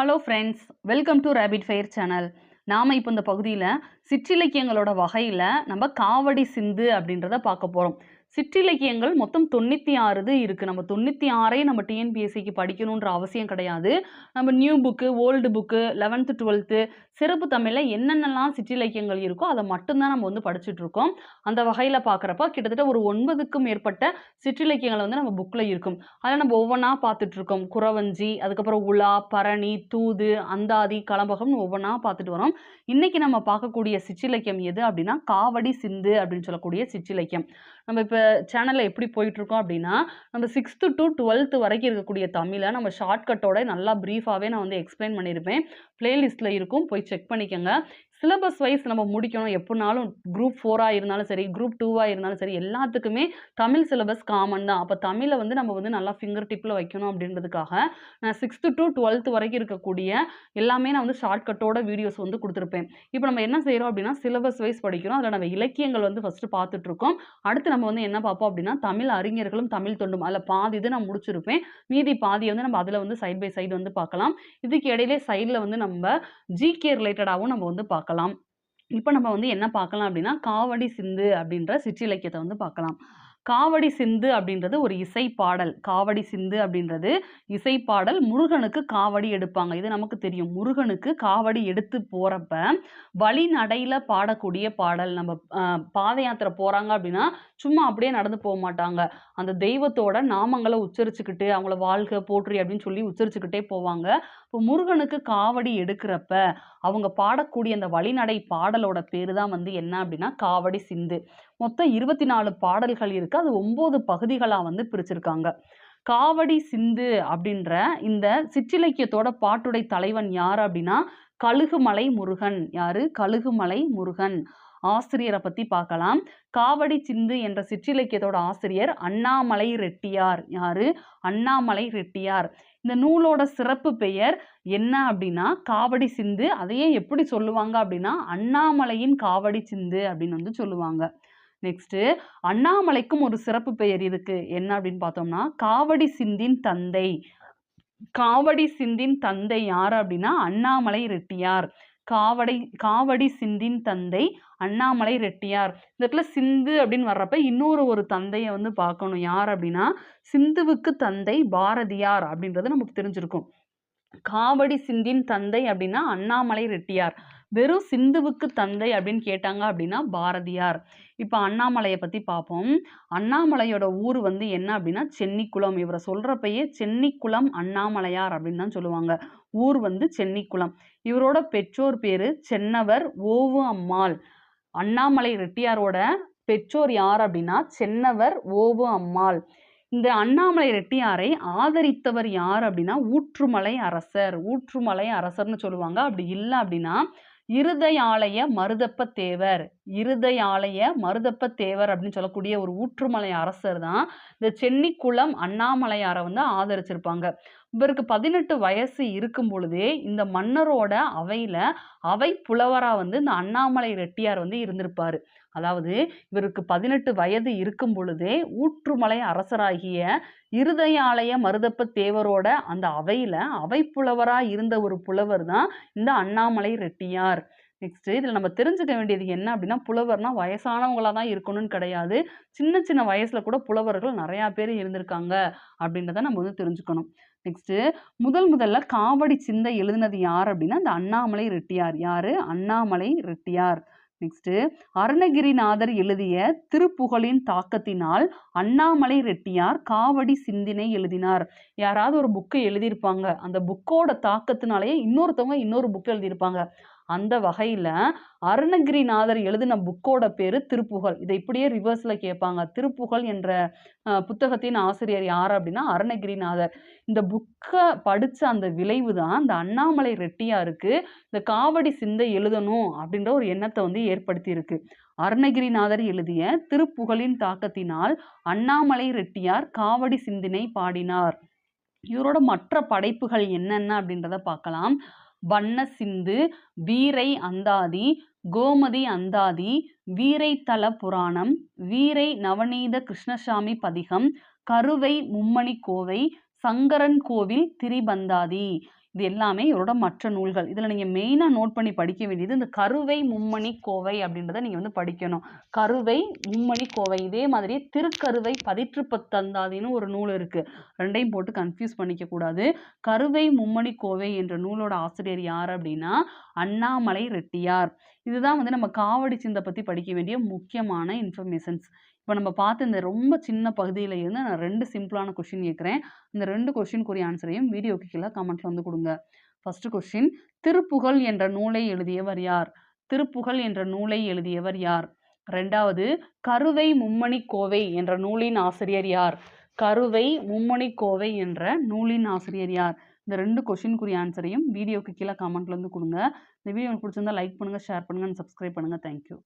Hello friends welcome to rapid fire channel நாம் இப்போ இந்த பகுதியில் சிற்றிலக்கியங்களோட வகையில் நம்ம காவடி சிந்து அப்படின்றத பார்க்க போகிறோம் சிற்றிலக்கியங்கள் மொத்தம் தொண்ணூற்றி ஆறு இது இருக்குது நம்ம தொண்ணூற்றி ஆறே நம்ம டிஎன்பிஎஸ்சிக்கு படிக்கணுன்ற அவசியம் கிடையாது. நம்ம new book old book eleventh twelfth சிறப்பு தமிழில் என்னென்னலாம் சிற்றிலக்கியங்கள் இருக்கோ அதை மட்டும்தான் நம்ம வந்து படிச்சுட்ருக்கோம் அந்த வகையில் பார்க்குறப்ப கிட்டத்தட்ட ஒரு ஒன்பதுக்கும் மேற்பட்ட சிற்றிலக்கியங்கள் வந்து நம்ம புக்கில் இருக்கும். அதில் நம்ம ஒவ்வொன்றா பார்த்துட்ருக்கோம் குறவஞ்சி அதுக்கப்புறம் உலா பரணி தூது அந்தாதி களம்பகம்னு ஒவ்வொன்றா பார்த்துட்டு வரோம். இன்றைக்கி நம்ம பார்க்கக்கூடிய சிற்றிலக்கியம் எது அப்படின்னா காவடி சிந்து அப்படின்னு சொல்லக்கூடிய சிற்றிலக்கியம். நம்ம இப்போ சேனலில் எப்படி போயிட்டுருக்கோம் அப்படின்னா நம்ம சிக்ஸ்த்து டு டுவெல்த்து வரைக்கும் இருக்கக்கூடிய தமிழை நம்ம ஷார்ட்கட்டோட நல்லா ப்ரீஃபாகவே நான் வந்து எக்ஸ்பிளைன் பண்ணியிருப்பேன். ப்ளேலிஸ்ட்டில் இருக்கும் போய் செக் பண்ணிக்கோங்க. சிலபஸ் வைஸ் நம்ம முடிக்கணும். எப்படினாலும் குரூப் ஃபோராக இருந்தாலும் சரி குரூப் டூவாக இருந்தாலும் சரி எல்லாத்துக்குமே தமிழ் சிலபஸ் காமன் தான். அப்போ தமிழை வந்து நம்ம வந்து நல்லா ஃபிங்கர் டிப்பில் வைக்கணும் அப்படின்றதுக்காக நான் சிக்ஸ்த்து டு டுவெல்த்து வரைக்கும் இருக்கக்கூடிய எல்லாமே நான் வந்து ஷார்ட்கட்டோட வீடியோஸ் வந்து கொடுத்துருப்பேன். இப்போ நம்ம என்ன செய்கிறோம் அப்படின்னா சிலபஸ் வைஸ் படிக்கிறோம். அதில் நம்ம இலக்கியங்கள் வந்து ஃபஸ்ட்டு பார்த்துட்ருக்கோம் அடுத்து நம்ம வந்து என்ன பார்ப்போம் அப்படின்னா தமிழ் அறிஞர்களும் தமிழ் தொண்டும். அதில் பாதி இது நான் முடிச்சிருப்பேன். மீதி பாதியை வந்து நம்ம அதில் வந்து சைட் பை சைடு வந்து பார்க்கலாம். இதுக்கு இடையிலே சைடில் வந்து நம்ம ஜிகே ரிலேட்டடாகவும் நம்ம வந்து பார்க்கலாம். பார்க்கலாம். இப்போ நம்ம வந்து என்ன பார்க்கலாம் அப்படின்னா காவடி சிந்து அப்படின்ற சிற்றிலக்கியத்தை வந்து பார்க்கலாம். காவடி சிந்து அப்படின்றது ஒரு இசை பாடல் காவடி சிந்து அப்படின்றது இசை பாடல் முருகனுக்கு காவடி எடுப்பாங்க. இது நமக்கு தெரியும். முருகனுக்கு காவடி எடுத்து போகிறப்ப வழி நடையில் பாடக்கூடிய பாடல். நம்ம பாத யாத்திரை போகிறாங்க அப்படின்னா சும்மா அப்படியே நடந்து போக மாட்டாங்க. அந்த தெய்வத்தோட நாமங்களை உச்சரிச்சுக்கிட்டு அவங்கள வாழ்க போற்றி அப்படின்னு சொல்லி உச்சரிச்சுக்கிட்டே போவாங்க. இப்போ முருகனுக்கு காவடி எடுக்கிறப்ப அவங்க பாடக்கூடிய அந்த வழிநடை பாடலோட பேர் தான் வந்து என்ன அப்படின்னா காவடி சிந்து. மொத்தம் இருபத்தி நாலு பாடல்கள் இருக்கு. அது ஒன்பது பகுதிகளாக வந்து பிரிச்சிருக்காங்க. காவடி சிந்து அப்படின்ற இந்த சிற்றிலக்கியத்தோட பாட்டுடை தலைவன் யார் அப்படின்னா கழுகுமலை முருகன். யாரு? கழுகுமலை முருகன். ஆசிரியரை பத்தி பார்க்கலாம். காவடி சிந்து என்ற சிற்றிலக்கியத்தோட ஆசிரியர் அண்ணாமலை ரெட்டியார். யாரு? அண்ணாமலை ரெட்டியார். இந்த நூலோட சிறப்பு பெயர் என்ன அப்படின்னா காவடி சிந்து. அதையே எப்படி சொல்லுவாங்க அப்படின்னா அண்ணாமலையின் காவடி சிந்து அப்படின்னு வந்து சொல்லுவாங்க. நெக்ஸ்ட்டு அண்ணாமலைக்கும் ஒரு சிறப்பு பெயர் இருக்கு. என்ன அப்படின்னு பார்த்தோம்னா காவடி சிந்தின் தந்தை. காவடி சிந்தின் தந்தை யார் அப்படின்னா அண்ணாமலை ரெட்டியார். காவடி காவடி சிந்தின் தந்தை அண்ணாமலை ரெட்டியார். இந்த இடத்துல சிந்து அப்படின்னு வர்றப்ப இன்னொரு ஒரு தந்தையை வந்து பார்க்கணும். யார் அப்படின்னா சிந்துவுக்கு தந்தை பாரதியார் அப்படின்றது நமக்கு தெரிஞ்சிருக்கும். காவடி சிந்தின் தந்தை அப்படின்னா அண்ணாமலை ரெட்டியார். வெறும் சிந்துவுக்கு தந்தை அப்படின்னு கேட்டாங்க அப்படின்னா பாரதியார். இப்போ அண்ணாமலையை பற்றி பார்ப்போம் அண்ணாமலையோட ஊர் வந்து என்ன அப்படின்னா சென்னிக்குளம். இவரை சொல்கிறப்பயே சென்னிக்குளம் அண்ணாமலையார் அப்படின்னு தான் சொல்லுவாங்க. ஊர் வந்து சென்னிக்குளம். இவரோட பெற்றோர் பேர் சென்னவர் ஓவு அம்மாள். அண்ணாமலை ரெட்டியாரோட பெற்றோர் யார் அப்படின்னா சென்னவர் ஓவு அம்மாள். இந்த அண்ணாமலை ரெட்டியாரை ஆதரித்தவர் யார் அப்படின்னா ஊற்றுமலை அரசர். ஊற்றுமலை அரசர்னு சொல்லுவாங்க. அப்படி இல்லை அப்படின்னா இருதயாலய மருதப்ப தேவர். இருதயாலய மருதப்ப தேவர் அப்படின்னு சொல்லக்கூடிய ஒரு ஊற்றுமலை அரசர் தான் இந்த சென்னிக்குளம் அண்ணாமலையாரை வந்து ஆதரிச்சிருப்பாங்க. இவருக்கு பதினெட்டு வயசு இருக்கும் பொழுதே இந்த மன்னரோட அவையில அவை புலவரா வந்து இந்த அண்ணாமலை ரெட்டியார் வந்து இருந்திருப்பாரு. அதாவது இவருக்கு பதினெட்டு வயது இருக்கும் பொழுதே ஊற்றுமலை அரசராகிய இருதயாலய மருதப்ப தேவரோட அந்த அவையில அவை புலவரா இருந்த ஒரு புலவர் தான் இந்த அண்ணாமலை ரெட்டியார். நெக்ஸ்ட் இதில் நம்ம தெரிஞ்சுக்க வேண்டியது என்ன அப்படின்னா புலவர்னா வயசானவங்களா தான் இருக்கணும்னு கிடையாது. சின்ன சின்ன வயசுல கூட புலவர்கள் நிறையா பேர் இருந்திருக்காங்க அப்படின்றத நம்ம வந்து தெரிஞ்சுக்கணும். நெக்ஸ்ட் முதல் முதல்ல காவடி சிந்தை எழுதினது யார் அப்படின்னா அந்த அண்ணாமலை ரெட்டியார். யாரு? அண்ணாமலை ரெட்டியார். நெக்ஸ்ட் அருணகிரிநாதர் எழுதிய திருப்புகழின் தாக்கத்தினால் அண்ணாமலை ரெட்டியார் காவடி சிந்தினை எழுதினார். யாராவது ஒரு புக்கு எழுதியிருப்பாங்க. அந்த புக்கோட தாக்கத்தினாலேயே இன்னொருத்தவங்க இன்னொரு புக் எழுதியிருப்பாங்க. அந்த வகையில் அருணகிரிநாதர் எழுதின புக்கோட பேர் திருப்புகழ். இதை இப்படியே ரிவர்ஸில் கேட்பாங்க. திருப்புகழ் என்ற புத்தகத்தின் ஆசிரியர் யார் அப்படின்னா அருணகிரிநாதர். இந்த புக்கை படித்த அந்த விளைவு தான் இந்த அண்ணாமலை ரெட்டியாருக்கு இந்த காவடி சிந்தை எழுதணும் அப்படின்ற ஒரு எண்ணத்தை வந்து ஏற்படுத்தியிருக்கு. அருணகிரிநாதர் எழுதிய திருப்புகழின் தாக்கத்தினால் அண்ணாமலை ரெட்டியார் காவடி சிந்தினை பாடினார். இவரோட மற்ற படைப்புகள் என்னென்ன அப்படின்றத பார்க்கலாம். வண்ண சிந்து வீரை அந்தாதி கோமதி அந்தாதி வீரைத்தல புராணம் வீரை நவநீத கிருஷ்ணசாமி பதிகம் கருவை மும்மணி கோவை சங்கரன் கோவில் திரிபந்தாதி. இது எல்லாமே இவரோட மற்ற நூல்கள். இதில் நீங்கள் மெயினாக நோட் பண்ணி படிக்க வேண்டியது இந்த கருவை மும்மணி கோவை அப்படின்றத நீங்கள் வந்து படிக்கணும். கருவை, மும்மணி கோவை. இதே மாதிரி திருக்கருவை பதிற்றுப்பத்தந்தாதின்னு ஒரு நூல் இருக்குது ரெண்டையும் போட்டு கன்ஃப்யூஸ் பண்ணிக்கக்கூடாது கருவை மும்மணி கோவை என்ற நூலோட ஆசிரியர் யார் அப்படின்னா, அண்ணாமலை ரெட்டியார். இதுதான் வந்து நம்ம காவடி சிந்தை பற்றி படிக்க வேண்டிய முக்கியமான இன்ஃபர்மேஷன்ஸ். இப்போ நம்ம பார்த்த இந்த ரொம்ப சின்ன பகுதியில் இருந்து நான் ரெண்டு சிம்பிளான கொஷின் கேட்குறேன் இந்த ரெண்டு கொஷினுக்குரிய ஆன்சரையும் வீடியோக்கு கீழே கமெண்ட்ல வந்து கொடுங்க ஃபஸ்ட்டு கொஷின் திருப்புகழ் என்ற நூலை எழுதியவர் யார்? திருப்புகழ் என்ற நூலை எழுதியவர் யார்? ரெண்டாவது கருவை மும்மணி கோவை என்ற நூலின் ஆசிரியர் யார்? கருவை மும்மணி கோவை என்ற நூலின் ஆசிரியர் யார்? இந்த 2 கொஸ்டினுக்குரிய ஆன்சரையும் வீடியோக்கு கீழே கமெண்ட்ல வந்து கொடுங்க இந்த வீடியோ உங்களுக்கு பிடிச்சிருந்தா லைக் பண்ணுங்கள் ஷேர் பண்ணுங்கள் அண்ட் சப்ஸ்கிரைப் பண்ணுங்கள் தேங்க் யூ.